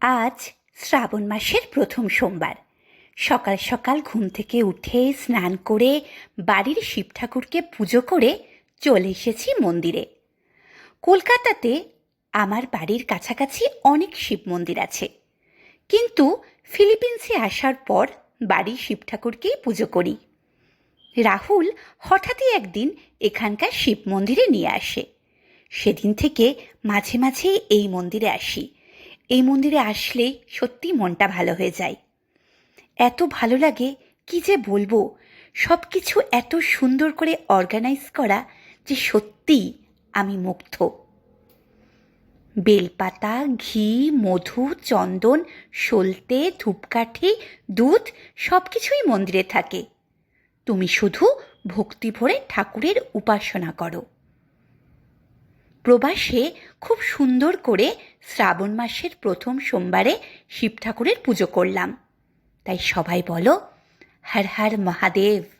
আজ শ্রাবণ মাসের প্রথম সোমবার। সকাল সকাল ঘুম থেকে উঠে স্নান করে বাড়ির শিব ঠাকুরকে পুজো করে চলে এসেছি মন্দিরে। কলকাতাতে আমার বাড়ির কাছাকাছি অনেক শিব মন্দির আছে। কিন্তু ফিলিপিন্সে আসার পর বাড়ির শিব ঠাকুরকেই পুজো করি। রাহুল হঠাৎই একদিন এখানকার শিব মন্দিরে নিয়ে আসে। সেদিন থেকে মাঝে মাঝে এই মন্দিরে আসি। এই মন্দিরে আসলে সত্যি মনটা ভালো হয়ে যায়। এত ভালো লাগে, কি যে বলব? সব কিছু এত সুন্দর করে অর্গানাইজ করা যে সত্যিই আমি মুগ্ধ। বেলপাতা, ঘি, মধু, চন্দন, সলতে, ধূপকাঠি, দুধ সব কিছুই মন্দিরে থাকে। তুমি শুধু ভক্তি ভরে ঠাকুরের উপাসনা করো। প্রবাসে খুব সুন্দর করে শ্রাবণ মাসের প্রথম সোমবারে শিব ঠাকুরের পুজো করলাম। তাই সবাই বলো হর হর মহাদেব।